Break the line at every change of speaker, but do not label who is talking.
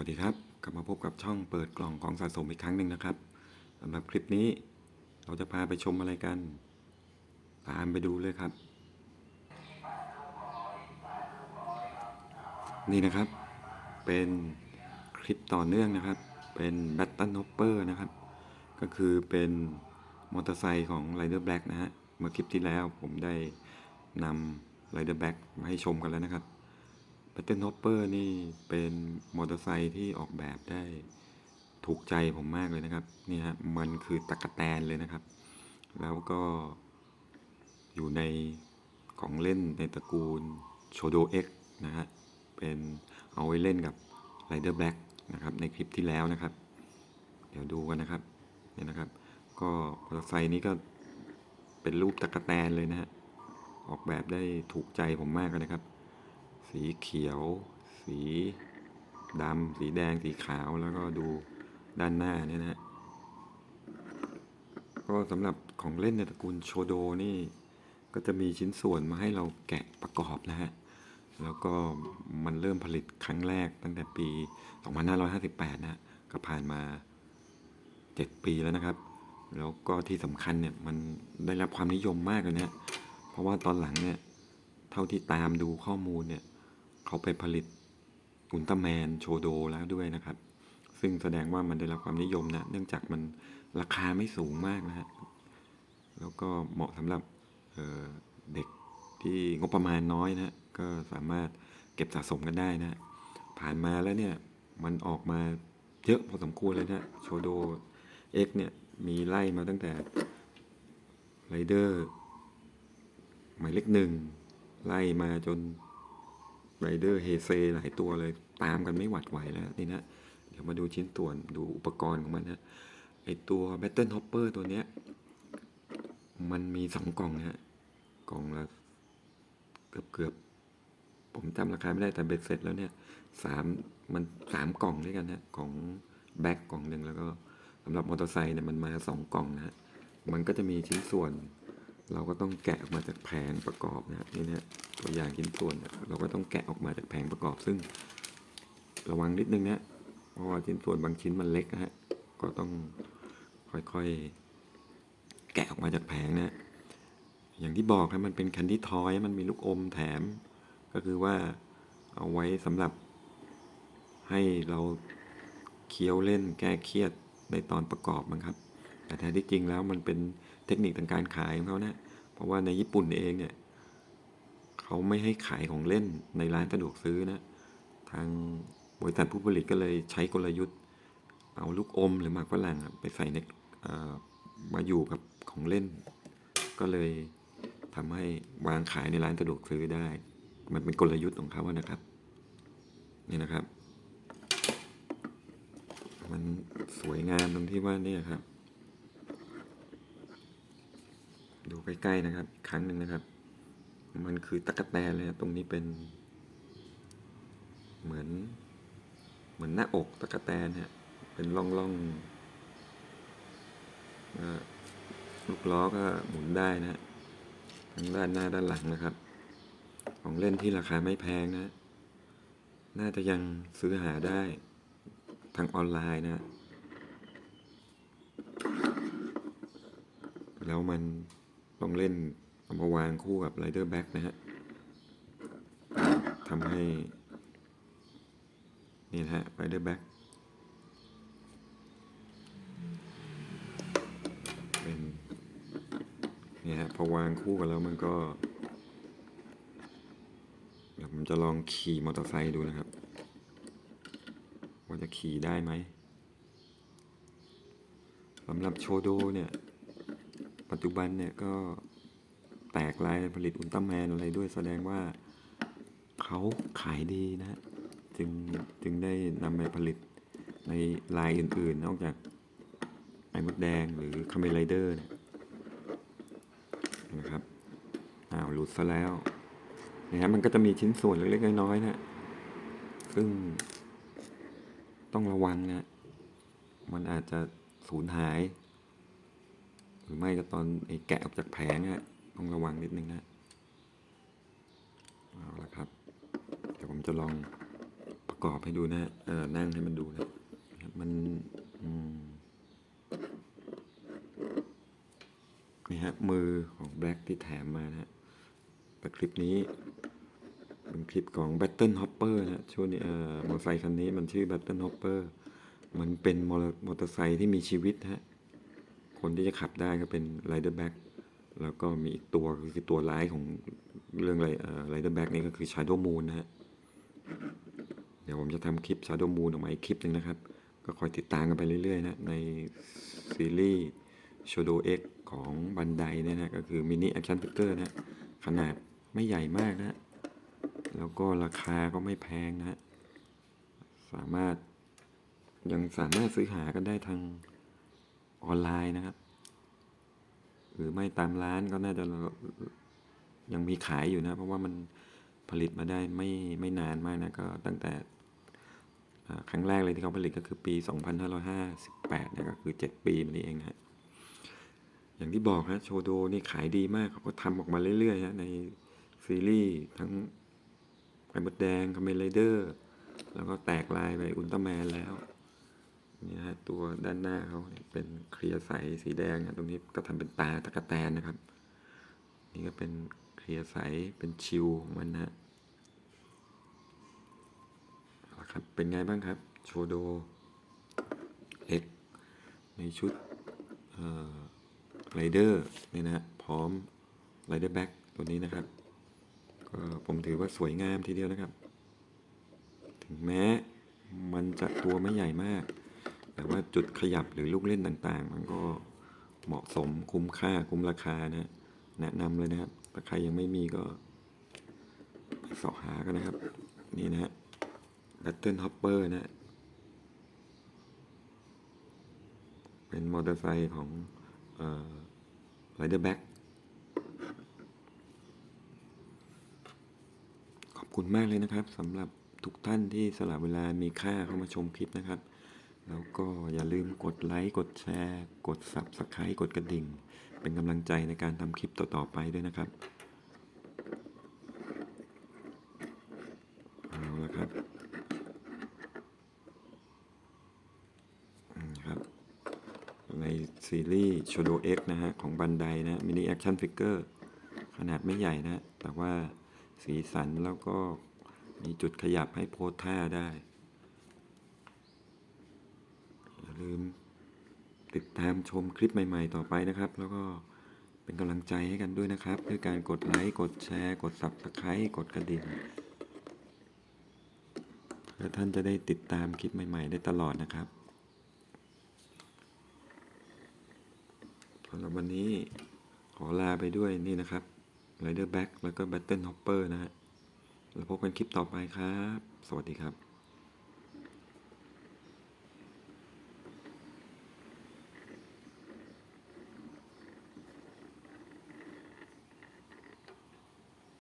วัสดีครับ กลับมาพบกับช่องเปิดกล่องของสะสมอีกครั้งหนึ่งนะครับสำหรับคลิปนี้เราจะพาไปชมอะไรกัน ตามไปดูเลยครับ นี่นะครับ เป็นคลิปต่อเนื่องนะครับ เป็น Battle Hopper นะครับ ก็คือเป็นมอเตอร์ไซค์ของ Rider Black นะฮะ เมื่อคลิปที่แล้วผมได้นำ Rider Black มาให้ชมกันแล้วนะครับ Battle Hopper นี่เป็นมอเตอร์ไซค์ที่ออกแบบได้ถูกใจผมมากเลยนะครับนี่ฮะมันคือตะกะแตนเลยนะครับ แล้วก็อยู่ในของเล่นในตระกูล Shodo X นะฮะเป็นเอาไว้เล่นกับ Rider Black นะครับในคลิปที่แล้วนะครับ เดี๋ยวดูกันนะครับเนี่ยนะครับ ก็มอเตอร์ไซค์นี้ก็เป็นรูปตะกะแตนเลยนะฮะออกแบบได้ถูกใจผมมากเลยนะครับ สีเขียว สีดำ สีแดง สีขาว แล้วก็ดูด้านหน้าเนี่ยนะฮะก็สำหรับของเล่นในตระกูลโชโดนี่ ก็จะมีชิ้นส่วนมาให้เราแกะประกอบนะฮะ แล้วก็มันเริ่มผลิตครั้งแรกตั้งแต่ปี 2558 นะฮะก็ผ่านมา 7 ปีแล้วนะครับ แล้วก็ที่สำคัญเนี่ยมันได้รับความนิยมมากเลยนะฮะเพราะว่าตอนหลังเนี่ย เท่าที่ตามดูข้อมูลเนี่ย เขาไปผลิตอุลตร้าแมนโชโดแล้วด้วยนะครับ ซึ่งแสดงว่ามันได้รับความนิยมนะ เนื่องจากมันราคาไม่สูงมากนะฮะ แล้วก็เหมาะสำหรับเเด็กที่งบประมาณน้อยนะก็สามารถเก็บสะสมกันได้นะ ผ่านมาแล้วเนี่ย มันออกมาเยอะพอสมควรเลยนะโชโด X เนี่ย มีไล่มาตั้งแต่ไรเดอร์หมายเลขหนึ่งไล่มาจน ไรเดอร์เฮเซหลายตัวเลยตามกันไม่หวัดไหวแล้วนี่นะเดี๋ยวมาดูชิ้นส่วนดูอุปกรณ์ของมันนะไอตัว Battle Hopper ตัวเนี้ยมันมีสองกล่องนะฮะกล่องละเกือบเกือบผมจำราคาไม่ได้แต่เบ็ดเสร็จแล้วเนี่ยสามมันสามกล่องด้วยกันนะของแบ็กกล่องหนึ่งแล้วก็สำหรับมอเตอร์ไซค์เนี่ยมันมาสองกล่องนะฮะมันก็จะมีชิ้นส่วน เราก็ต้องแกะออกมาจากแผงประกอบนะฮะนี่นะตัวอย่างชิ้นส่วนเราก็ต้องแกะออกมาจากแผงประกอบ ซึ่ง ระวังนิดนึงนะเพราะว่าชิ้นส่วนบางชิ้นมันเล็กนะฮะก็ต้องค่อยๆแกะออกมาจากแผงนะอย่างที่บอกครับมันเป็นแคนดี้ทอยมันมีลูกอมแถม ก็คือว่าเอาไว้สำหรับ ให้เราเคี้ยวเล่นแก้เครียดในตอนประกอบมั้งครับ แต่แท้ที่จริงแล้วมันเป็น เทคนิคทางการขายของเขานะเพราะว่าในญี่ปุ่นเองเนี่ยเขาไม่ให้ขายของเล่นในร้านสะดวกซื้อนะ ทางบริษัทผู้ผลิตก็เลยใช้กลยุทธ์ เอาลูกอมหรือหมากฝรั่งไปใส่ในมาอยู่กับของเล่น ก็เลยทำให้วางขายในร้านสะดวกซื้อได้ มันเป็นกลยุทธ์ของเขาอะนะครับ นี่นะครับ มันสวยงามตรงที่ว่านี่ครับ ดูใกล้ๆนะครับอีกครั้งหนึ่งนะครับ มันคือตะกะแตนเลยตรงนี้เป็น เหมือน เหมือนหน้าอกตะกะแตนฮะเป็นร่องร่องลูกล้อก็หมุนได้นะฮะทั้งด้านหน้าด้านหลังนะครับ ของเล่นที่ราคาไม่แพงนะ น่าจะยังซื้อหาได้ทางออนไลน์นะ แล้วมัน ต้องเล่นเอามาวางคู่กับ Rider Back นะฮะทำให้ นี่นะฮะ Rider Back เป็นนี่ฮะพอวางคู่กันแล้วมันก็ เดี๋ยวผมจะลองขี่มอเตอร์ไซค์ดูนะครับ ว่าจะขี่ได้ไหมสำหรับโชโดเนี่ย ปัจจุบันเนี่ยก็แตกลายผลิตอุลตร้าแมนอะไรด้วยแสดงว่าเขาขายดีนะจึงจึงได้นำไปผลิตในลายอื่นๆ นอกจากไอ้มดแดงหรือคาเมไรเดอร์เนี่ยนะครับอ้าวหลุดซะแล้วนะฮะมันก็จะมีชิ้นส่วนเล็กๆน้อยๆนะซึ่งต้องระวังนะ มันอาจจะสูญหาย หรือไม่ก็ตอนไอ้แกะออกจากแผงอะต้องระวังนิดนึงนะเอาละครับ เดี๋ยวผมจะลองประกอบให้ดูนะฮะเออนั่งให้มันดูนะมันนี่ฮะมือของแบล็กที่แถมมานะฮะแต่คลิปนี้เป็นคลิปของ Battle Hopper นะฮะช่วงนี้เอ่อมอเตอร์ไซคันนี้มันชื่อ Battle Hopper มันเป็นมอเตอร์มอเตอร์ไซค์ที่มีชีวิตนะฮะ คนที่จะขับได้ก็เป็น Rider Back แล้วก็มีอีกตัวคือตัวร้ายของเรื่องไรเอ่อ Rider Back นี่ก็คือ Shadow Moon นะฮะเดี๋ยวผมจะทำคลิป Shadow Moon ออกมาอีกคลิปหนึ่งนะครับ ก็คอยติดตามกันไปเรื่อยๆนะในซีรีส์ Shadow X ของบันไดนี่ยนะก็คือมินิแอคชั่นฟิกเกอร์นะขนาดไม่ใหญ่มากนะแล้วก็ราคาก็ไม่แพงนะสามารถยังสามารถซื้อหากันได้ทาง ออนไลน์นะครับ หรือไม่ตามร้านก็น่าจะยังมีขายอยู่นะ เพราะว่ามันผลิตมาได้ไม่ไม่นานมากนะ ก็ตั้งแต่ครั้งแรกเลยที่เขาผลิตก็คือปี 2558นะก็คือ 7 ปีมานี้เองนะอย่างที่บอกฮะโชโดนี่ขายดีมากเขาก็ทำออกมาเรื่อยๆฮะในซีรีส์ทั้งไข่มดแดงคาเมนไรเดอร์ แล้วก็แตกลายไปอุลตร้าแมนแล้ว นี่ฮะตัวด้านหน้าเขาเป็นเคลียร์ใสสีแดงนะตรงนี้ก็ทำเป็นตาตะกะแตนนะครับ นี่ก็เป็นเคลียร์ใสเป็นชิวของมันนะฮะครับเป็นไงบ้างครับโชโดเล็กในชุดไรเดอร์นี่นะฮะพร้อมไรเดอร์แบ็กตัวนี้นะครับ ก็ผมถือว่าสวยงามทีเดียวนะครับ ถึงแม้มันจะตัวไม่ใหญ่มาก แต่ว่าจุดขยับหรือลูกเล่นต่างๆ มันก็เหมาะสมคุ้มค่าคุ้มราคานะแนะนำเลยนะครับถ้าใครยังไม่มีก็ไปสาะหากันนะครับ นี่นะฮะ Battle Hopper นะ เป็นมอเตอร์ไซค์ของไรเอ่อ Rider Back ขอบคุณมากเลยนะครับสำหรับทุกท่านที่สละเวลามีค่าเข้ามาชมคลิปนะครับ แล้วก็อย่าลืมกดไลค์ กดแชร์ กด Subscribe กดกระดิ่ง เป็นกำลังใจในการทำคลิปต่อ ๆ ไปด้วยนะครับ เอาละครับครับ ในซีรีส์ Shadow X นะฮะ ของบันไดนะมินิแอคชั่นฟิกเกอร์ขนาดไม่ใหญ่นะ แต่ว่าสีสันแล้วก็มีจุดขยับให้โพสท่าได้ อย่า ลืมติดตามชมคลิปใหม่ ๆ ต่อไปนะครับ แล้วก็เป็นกำลังใจให้กันด้วยนะครับ ด้วยการกดไลค์ กดแชร์ กด Subscribe กดกระดิ่งเพื่อท่านจะได้ติดตามคลิปใหม่ ๆ ได้ตลอดนะครับสำหรับวันนี้ขอลาไปด้วยนี่นะครับ Rider Back แล้วก็ Battle Hopper นะฮะแล้วพบกันคลิปต่อไปครับ สวัสดีครับ